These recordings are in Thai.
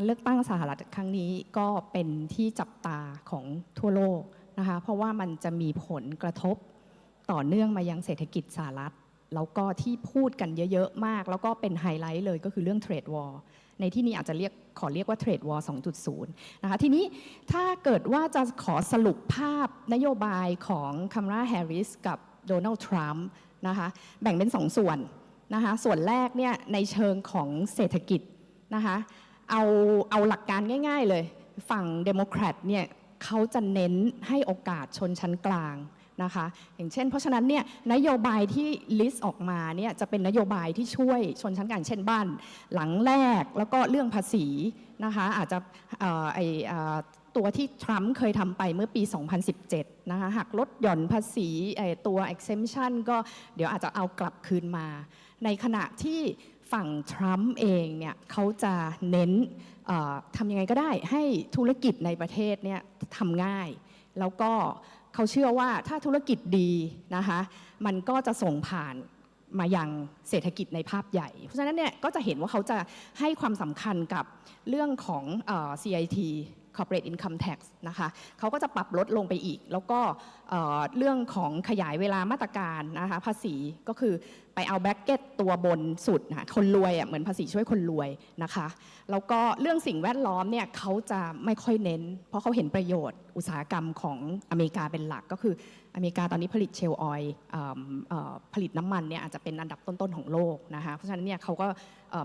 การเลือกตั้งสหรัฐครั้งนี้ก็เป็นที่จับตาของทั่วโลกนะคะเพราะว่ามันจะมีผลกระทบต่อเนื่องมายังเศรษฐกิจสหรัฐ แล้วก็ที่พูดกันเยอะๆมาก แล้วก็เป็นไฮไลท์เลยก็คือเรื่องเทรดวอลในที่นี้อาจจะเรียกขอเรียกว่าเทรดวอล2.0 นะคะทีนี้ถ้าเกิดว่าจะขอสรุปภาพนโยบายของคัมราแฮร์ริสกับโดนัลด์ทรัมป์นะคะแบ่งเป็นสองส่วนนะคะส่วนแรกเนี่ยในเชิงของเศรษฐกิจนะคะ เอาเอาหลักการง่าย ๆเลย ฝั่งเดโมแครตเนี่ยเขาจะเน้นให้โอกาสชนชั้นกลางนะคะอย่างเช่น เพราะฉะนั้นเนี่ยนโยบายที่ลิสต์ออกมาเนี่ยจะเป็นนโยบายที่ช่วยชนชั้นกลางเช่นบ้าน หลังแรกแล้วก็เรื่องภาษีนะคะอาจจะเอ่อไออตัวที่ทรัมป์เคยทำไปเมื่อปี 2017 นะคะหักลดหย่อนภาษีไอตัว exemption ก็เดี๋ยวอาจจะเอากลับคืนมา ในขณะที่ ฝั่งทรัมป์เองเนี่ยเขาจะเน้นทำยังไงก็ได้ให้ธุรกิจในประเทศเนี่ยทำง่าย แล้วก็เขาเชื่อว่าถ้าธุรกิจดีนะคะมันก็จะส่งผ่านมายังเศรษฐกิจในภาพใหญ่ เพราะฉะนั้นเนี่ยก็จะเห็นว่าเขาจะให้ความสำคัญกับเรื่องของเออ CIT corporate income tax นะคะเขาก็จะปรับลดลงไปอีก แล้วก็เอ่อเรื่องของขยายเวลามาตรการนะคะภาษีก็คือไปเอาแบ็กเก็ตตัวบนสุดนะคนรวยอะเหมือนภาษีช่วยคนรวยนะคะแล้วก็เรื่องสิ่งแวดล้อมเนี่ยเขาจะไม่ค่อยเน้น เพราะเขาเห็นประโยชน์อุตสาหกรรมของอเมริกาเป็นหลักก็คืออเมริกาตอนนี้ผลิตเชลล์ออยล์ผลิตน้ำมันเนี่ยอาจจะเป็นอันดับต้น ๆ ของโลกนะคะเพราะฉะนั้นเนี่ยเขาก็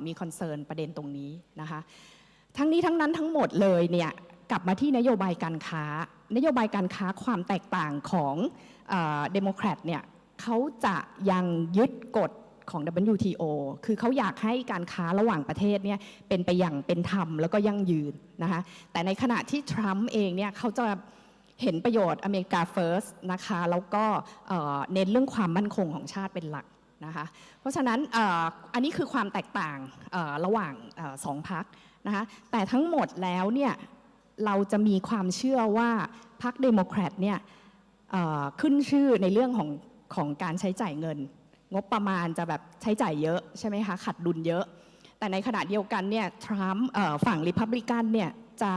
มีคอนเซิร์นประเด็นตรงนี้นะคะทั้งนี้ทั้งนั้นทั้งหมดเลยเนี่ย กลับมาที่นโยบายการค้า นโยบายการค้าความแตกต่างของเดโมแครตเนี่ยเขาจะยังยึดกฎของ WTO คือเขาอยากให้การค้าระหว่างประเทศเนี่ยเป็นไปอย่างเป็นธรรมแล้วก็ยั่งยืนนะคะแต่ในขณะที่ทรัมป์เองเนี่ยเขาจะเห็นประโยชน์อเมริกาเฟิร์สนะคะแล้วก็เน้นเรื่องความมั่นคงของชาติเป็นหลักนะคะเพราะฉะนั้นอ,อันนี้คือความแตกต่างระหว่างอสองพักนะคะแต่ทั้งหมดแล้วเนี่ย เราจะมีความเชื่อว่าพรรคเดโมแครตเนี่ยขึ้นชื่อในเรื่องของของการใช้จ่ายเงิน งบประมาณจะแบบใช้จ่ายเยอะใช่ไหมคะขัดดุลเยอะ แต่ในขณะเดียวกันเนี่ยทรัมป์ฝั่งริพับลิกันเนี่ยจะ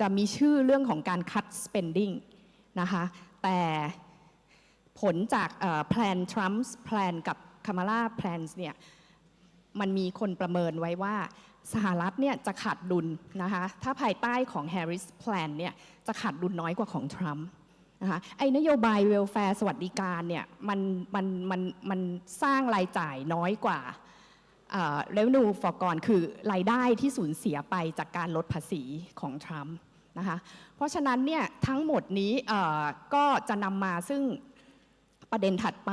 จะมีชื่อเรื่องของการ cut spending นะคะแต่ผลจากแพลนทรัมป์แพลนกับคามาลาแพลนเนี่ยมันมีคนประเมินไว้ว่า สหรัฐเนี่ยจะขาดดุลนะคะถ้าภายใต้ของ Harris Plan เนี่ยจะขาดดุลน้อยกว่าของทรัมป์นะคะไอ้นโยบายเวลแฟร์สวัสดิการเนี่ยมันมันมันมันสร้างรายจ่ายน้อยกว่าเรวนูฟอร์กอนคือรายได้ที่สูญเสียไปจากการลดภาษีของทรัมป์นะคะเพราะฉะนั้นเนี่ยทั้งหมดนี้ก็จะนำมาซึ่ง ประเด็นถัดไป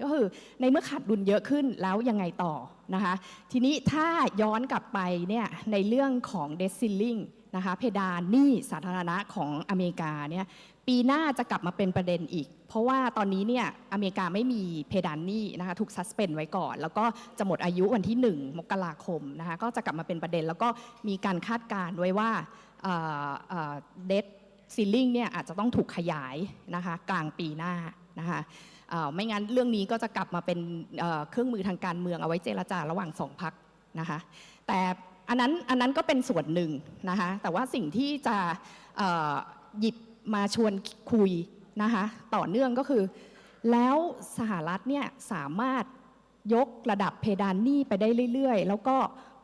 ก็คือในเมื่อขาดดุลเยอะขึ้นแล้วยังไงต่อนะคะทีนี้ถ้าย้อนกลับไปเนี่ยในเรื่องของเดซิลลิงนะคะเพดานหนี้สาธารณะของอเมริกาเนี่ยปีหน้าจะกลับมาเป็นประเด็นอีก เพราะว่าตอนนี้เนี่ยอเมริกาไม่มีเพดานหนี้นะคะถูกซัสเปนไว้ก่อน แล้วก็จะหมดอายุวันที่ 1 มกราคมนะคะก็จะกลับมาเป็นประเด็น แล้วก็มีการคาดการณ์ไว้ว่าเดทซีลิงเนี่ยอาจจะต้องถูกขยายนะคะกลางปีหน้า นะคะไม่งั้นเรื่องนี้ก็จะกลับมาเป็นเครื่องมือทางการเมืองเอาไว้เจรจาระหว่างสองพักนะคะแต่อันนั้นอันนั้นก็เป็นส่วนหนึ่งนะคะแต่ว่าสิ่งที่จะหยิบมาชวนคุยนะคะต่อเนื่องก็คือ แล้วสหรัฐเนี่ยสามารถยกระดับเพดานหนี้ไปได้เรื่อยๆ แล้วก็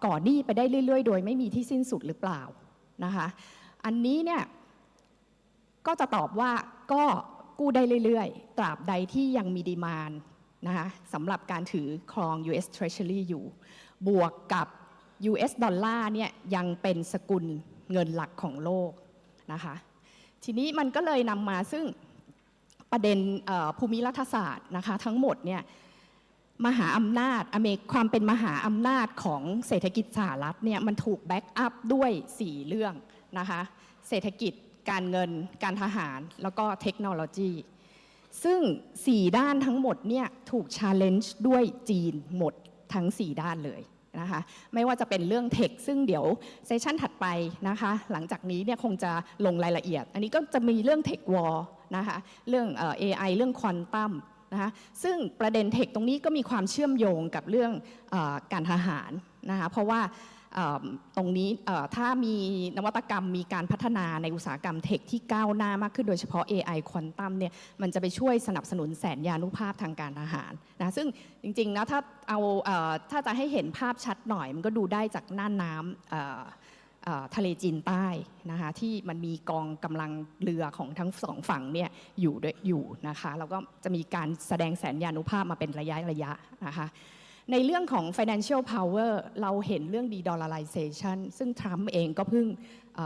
ก่อหนี้ไปได้เรื่อยๆ โดยไม่มีที่สิ้นสุดหรือเปล่านะคะอันนี้เนี่ยก็จะตอบว่าก็ กู้ได้เรื่อยๆ ตราบใดที่ยังมีดีมานนะคะสำหรับการถือครอง US Treasury อยู่ บวกกับ US ดอลลาร์เนี่ยยังเป็นสกุลเงินหลักของโลกนะคะ ทีนี้มันก็เลยนำมาซึ่งประเด็นภูมิรัฐศาสตร์นะคะทั้งหมดเนี่ยมหาอำนาจอเมริกความเป็นมหาอำนาจของเศรษฐกิจสหรัฐเนี่ยมันถูกแบ็กอัพด้วย 4 เรื่องนะคะเศรษฐกิจ การเงิน การทหาร แล้วก็เทคโนโลยี ซึ่ง 4 ด้านทั้งหมดเนี่ยถูกชาร์เลนจ์ด้วยจีนหมดทั้ง 4 ด้านเลยนะคะไม่ว่าจะเป็นเรื่องเทคซึ่งเดี๋ยวเซสชันถัดไปนะคะหลังจากนี้เนี่ยคงจะลงรายละเอียด อันนี้ก็จะมีเรื่องเทควอลนะคะเรื่องเอ่อเรื่องควอนตัมนะคะซึ่งประเด็นเทคตรงนี้ก็มีความเชื่อมโยงกับเรื่องอการทหารนะคะเพราะว่า ตรงนี้ถ้ามีนวัตกรรมมีการพัฒนาในอุตสาหกรรมเทคที่ก้าวหน้ามากขึ้นโดยเฉพาะ AI ควอนตัมเนี่ยมันจะไปช่วยสนับสนุนแสนยานุภาพทางการอาหารนะซึ่งจริงๆนะถ้าเอาเอถ้าจะให้เห็นภาพชัดหน่อยมันก็ดูได้จากน่านน้ำทะเลจีนใต้นะคะที่มันมีกองกำลังเรือของทั้งสองฝั่งเนี่ยอยู่ด้วยอยู่นะคะแล้วก็จะมีการแสดงแสนยานุภาพมาเป็นระยะระยะนะคะ ในเรื่องของ financial power เราเห็นเรื่อง de-dollarization ซึ่งทรัมป์เองก็เพิ่งอ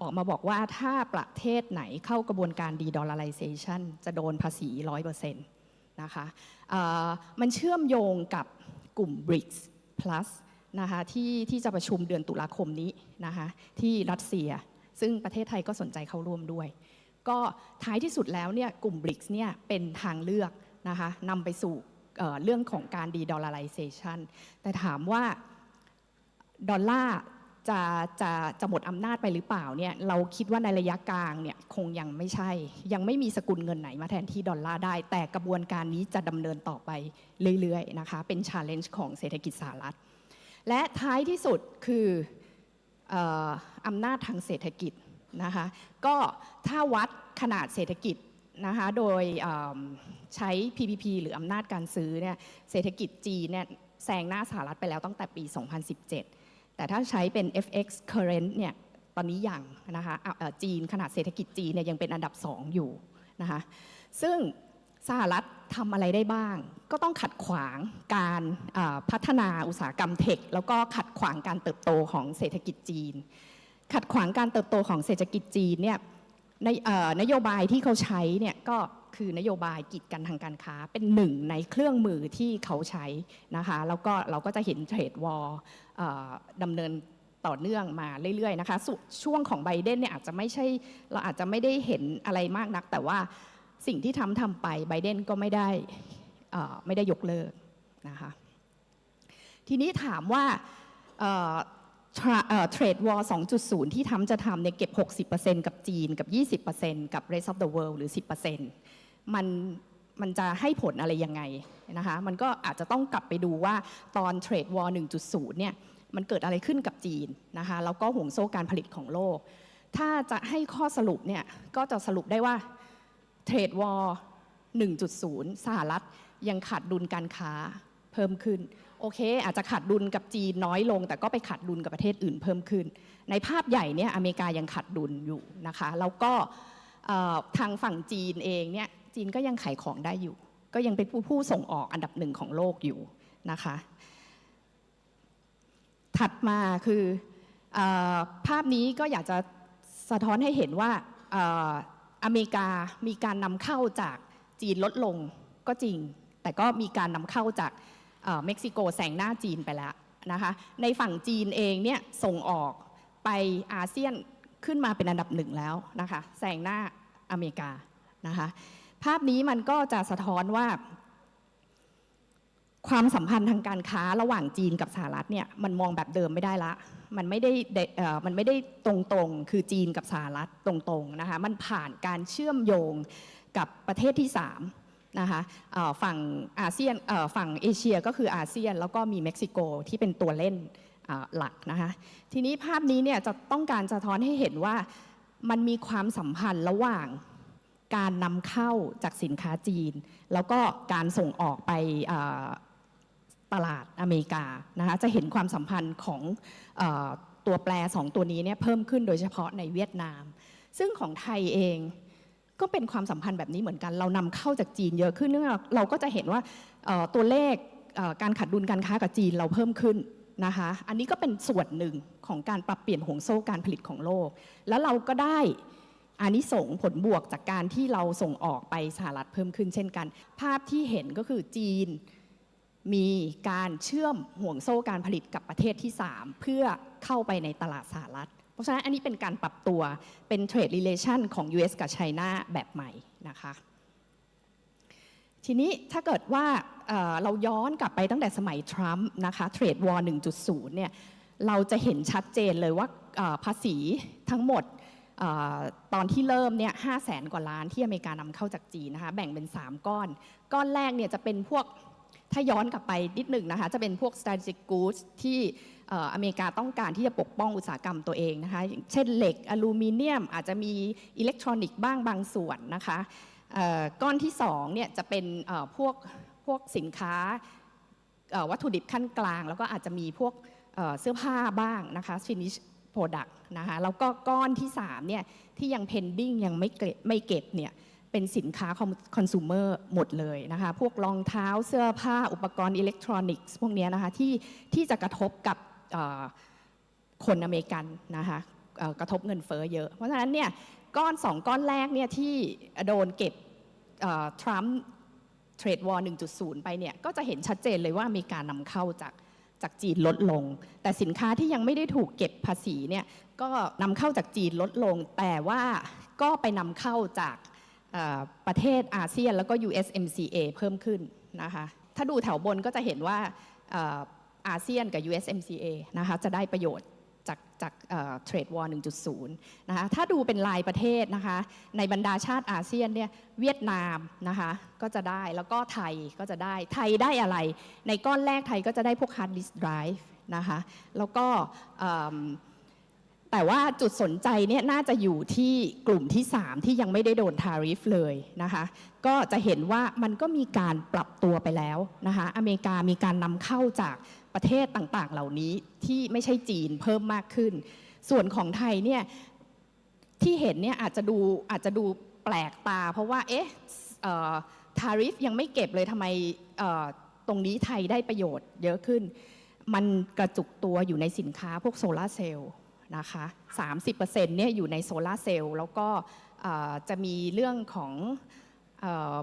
ออกมาบอกว่าถ้าประเทศไหนเข้ากระบวนการ de-dollarization จะโดนภาษี 100%นะคะเอ่อมันเชื่อมโยงกับกลุ่ม BRICS plus นะคะที่ที่จะประชุมเดือนตุลาคมนี้นะคะที่รัสเซีย ซึ่งประเทศไทยก็สนใจเข้าร่วมด้วย ก็ท้ายที่สุดแล้วเนี่ยกลุ่ม BRICS เนี่ยเป็นทางเลือกนะคะนำไปสู่ เรื่องของการ de-dollarization แต่ถามว่าดอลลาร์จะจะจะหมดอำนาจไปหรือเปล่าเนี่ยเราคิดว่าในระยะกลางเนี่ยคงยังไม่ใช่ ยังไม่มีสกุลเงินไหนมาแทนที่ดอลลาร์ได้ แต่กระบวนการนี้จะดำเนินต่อไปเรื่อยๆนะคะเป็น challenge ของเศรษฐกิจสหรัฐ และท้ายที่สุดคือออำนาจทางเศรษฐกิจนะคะก็ถ้าวัดขนาดเศรษฐกิจ นะคะโดยใช้ PPP หรืออำนาจการซื้อเนี่ยเศรษฐกิจจีนเนี่ยแซงหน้าสหรัฐไปแล้วตั้งแต่ปี 2017 แต่ถ้าใช้เป็น FX current เนี่ยตอนนี้ยังนะคะจีนขนาดเศรษฐกิจจีนเนี่ยยังเป็นอันดับ 2 อยู่นะคะซึ่งสหรัฐทำอะไรได้บ้าง ก็ต้องขัดขวางการพัฒนาอุตสาหกรรมเทค แล้วก็ขัดขวางการเติบโตของเศรษฐกิจจีน ขัดขวางการเติบโตของเศรษฐกิจจีนเนี่ย ในนโยบายที่เขาใช้เนี่ยก็คือนโยบายกีดกันทางการค้า เป็นหนึ่งในเครื่องมือที่เขาใช้นะคะแล้วก็เราก็จะเห็นเทรดวอลดำเนินต่อเนื่องมาเรื่อยๆนะคะช่วงของไบเดนเนี่ยอาจจะไม่ใช่เราอาจจะไม่ได้เห็นอะไรมากนัก แต่ว่าสิ่งที่ทำทำไปไบเดนก็ไม่ได้ไม่ได้ยกเลิกนะคะทีนี้ถามว่า เอ่อเทรดวอล2.0 ที่ทำจะทำเนี่ยเก็บ 60%กับจีนกับ 20%กับ rest of the world หรือ 10%มันมันจะให้ผลอะไรยังไงนะคะ มันก็อาจจะต้องกลับไปดูว่าตอนเทรดวอล1.0 เนี่ย มันเกิดอะไรขึ้นกับจีนนะคะ แล้วก็ห่วงโซ่การผลิตของโลก ถ้าจะให้ข้อสรุปเนี่ย ก็จะสรุปได้ว่าเทรดวอล1.0 สหรัฐยังขาดดุลการค้า เพิ่มขึ้น โอเค อาจจะขาดดุลกับจีนน้อยลง แต่ก็ไปขาดดุลกับประเทศอื่นเพิ่มขึ้น ในภาพใหญ่เนี่ยอเมริกายังขาดดุลอยู่นะคะแล้วก็ทางฝั่งจีนเองเนี่ยจีนก็ยังขายของได้อยู่ ก็ยังเป็นผู้ผู้ส่งออกอันดับหนึ่งของโลกอยู่นะคะถัดมาคืออภาพนี้ก็อยากจะสะท้อนให้เห็นว่าอเมริกามีการนำเข้าจากจีนลดลงก็จริง แต่ก็มีการนำเข้าจาก เม็กซิโกแซงหน้าจีนไปแล้วนะคะในฝั่งจีนเองเนี่ยส่งออกไปอาเซียนขึ้นมาเป็นอันดับหนึ่งแล้วนะคะแซงหน้าอเมริกานะคะภาพนี้มันก็จะสะท้อนว่า ความสัมพันธ์ทางการค้าระหว่างจีนกับสหรัฐเนี่ยมันมองแบบเดิมไม่ได้ละมันไม่ได้เดเออมันไม่ได้ตรงๆ คือจีนกับสหรัฐตรงๆนะคะมันผ่านการเชื่อมโยงกับประเทศที่สาม นะคะฝั่งอาเซียนฝั่งเอเชียก็คืออาเซียน แล้วก็มีเม็กซิโกที่เป็นตัวเล่นหลักนะคะทีนี้ภาพนี้เนี่ยจะต้องการสะท้อนให้เห็นว่ามันมีความสัมพันธ์ระหว่างการนำเข้าจากสินค้าจีน แล้วก็การส่งออกไปตลาดอเมริกานะคะจะเห็นความสัมพันธ์ของอตัวแปรสองตัวนี้เนี่ยเพิ่มขึ้นโดยเฉพาะในเวียดนาม ซึ่งของไทยเอง ก็เป็นความสัมพันธ์แบบนี้เหมือนกัน เรานำเข้าจากจีนเยอะขึ้นเนื่องเราก็จะเห็นว่าตัวเลขการขาดดุลการค้ากับจีนเราเพิ่มขึ้นนะคะ อันนี้ก็เป็นส่วนหนึ่งของการปรับเปลี่ยนห่วงโซ่การผลิตของโลก แล้วเราก็ได้อานิสงส์ผลบวกจากการที่เราส่งออกไปสหรัฐเพิ่มขึ้นเช่นกัน ภาพที่เห็นก็คือจีนมีการเชื่อมห่วงโซ่การผลิตกับประเทศที่ 3 เพื่อเข้าไปในตลาดสหรัฐ ราะฉะนั้นอันนี้เป็นการปรับตัวเป็นเทรด relation ของ US กับไชน่าแบบใหม่นะคะทีนี้ถ้าเกิดว่าเราย้อนกลับไปตั้งแต่สมัยทรัมป์นะคะเทรดวอร์1.0 เนี่ยเราจะเห็นชัดเจนเลยว่าภาษีทั้งหมดอตอนที่เริ่มเนี่ยห้าแสนกว่าล้านที่อเมริกานำเข้าจากจีนนะคะแบ่งเป็น 3 ก้อน ก้อนแรกเนี่ยจะเป็นพวกถ้าย้อนกลับไปนิดหนึ่งนะคะจะเป็นพวก strategic goods ที่ อเมริกาต้องการที่จะปกป้องอุตสาหกรรมตัวเองนะคะเช่นเหล็กอลูมิเนียม อาจจะมีอิเล็กทรอนิกส์บ้างบางส่วนนะคะก้อนที่2เนี่ยจะเป็นพวกพวกสินค้าวัตถุดิบขั้นกลาง แล้วก็อาจจะมีพวกเสื้อผ้าบ้างนะคะ finish product นะคะแล้วก็ก้อนที่3เนี่ยที่ยัง pending ยังไม่เก็บไม่เก็บเนี่ยเป็นสินค้าคอน sumer หมดเลยนะคะ พวกรองเท้าเสื้อผ้าอุปกรณ์อิเล็กทรอนิกส์พวกนี้นะคะที่ที่จะกระทบกับ คนอเมริกันนะคะกระทบเงินเฟ้อเยอะ เพราะฉะนั้นเนี่ยก้อน 2 ก้อนแรกเนี่ยที่โดนเก็บทรัมป์เทรดวอร์1.0 ไปเนี่ยก็จะเห็นชัดเจนเลยว่าอเมริกานำเข้าจากจากจีนลดลง แต่สินค้าที่ยังไม่ได้ถูกเก็บภาษีเนี่ยก็นำเข้าจากจีนลดลง แต่ว่าก็ไปนำเข้าจากประเทศอาเซียนแล้วก็ USMCA เพิ่มขึ้นนะคะถ้าดูแถวบนก็จะเห็นว่า อาเซียนกับ USMCA นะคะจะได้ประโยชน์จากจากเทรดวอร์1.0 นะคะ ถ้าดูเป็นรายประเทศนะคะ ในบรรดาชาติอาเซียนเนี่ยเวียดนามนะคะก็จะได้ แล้วก็ไทยก็จะได้ ไทยได้อะไร ในก้อนแรกไทยก็จะได้พวก hard disk drive นะคะ แล้วก็แต่ว่าจุดสนใจเนี่ยน่าจะอยู่ที่กลุ่มที่ 3 ที่ยังไม่ได้โดนทาริฟเลยนะคะ ก็จะเห็นว่ามันก็มีการปรับตัวไปแล้วนะคะ อเมริกามีการนำเข้าจาก ประเทศต่างๆ เหล่านี้ที่ไม่ใช่จีนเพิ่มมากขึ้น ส่วนของไทยเนี่ยที่เห็นเนี่ยอาจจะดูอาจจะดูแปลกตา เพราะว่าเอ๊ะทาริฟยังไม่เก็บเลยทำไมตรงนี้ไทยได้ประโยชน์เยอะขึ้น มันกระจุกตัวอยู่ในสินค้าพวกโซลาร์เซลล์นะคะ30%เนี่ยอยู่ในโซลาร์เซลล์แล้วก็จะมีเรื่องของเอ่อ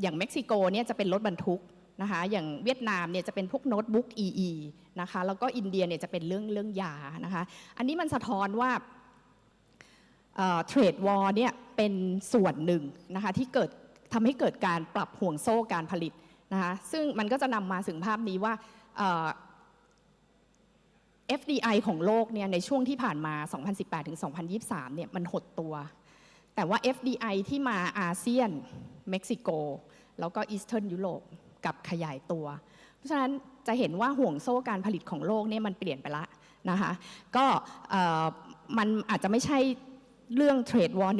อย่างเม็กซิโกเนี่ยจะเป็นรถบรรทุก นะคะอย่างเวียดนามเนี่ยจะเป็นพวกโน้ตบุ๊ก EE นะคะแล้วก็อินเดียเนี่ยจะเป็นเรื่องเรื่องยานะคะอันนี้มันสะท้อนว่าเทรดวอร์เนี่ยเป็นส่วนหนึ่งนะคะที่เกิดทำให้เกิดการปรับห่วงโซ่การผลิตนะคะซึ่งมันก็จะนำมาถึงภาพนี้ว่า FDI ของโลกเนี่ยในช่วงที่ผ่านมา 2018 ถึง 2023 เนี่ยมันหดตัว แต่ว่า FDI ที่มาอาเซียน เม็กซิโก แล้วก็อีสเทิร์นยุโรป กับขยายตัว เพราะฉะนั้นจะเห็นว่าห่วงโซ่การผลิตของโลกเนี่ยมันเปลี่ยนไปละนะคะก็มันอาจจะไม่ใช่เรื่องเทรดวอร์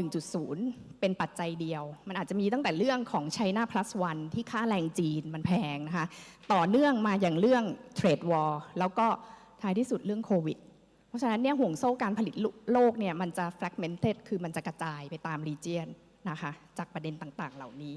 1.0 เป็นปัจจัยเดียว มันอาจจะมีตั้งแต่เรื่องของ China plus one ที่ค่าแรงจีนมันแพงนะคะ ต่อเนื่องมาอย่างเรื่องเทรดวอร์แล้วก็ท้ายที่สุดเรื่องโควิด เพราะฉะนั้นเนี่ยห่วงโซ่การผลิตโลกเนี่ยมันจะ fragmented คือมันจะกระจายไปตาม region นะคะ จากประเด็นต่างๆ เหล่านี้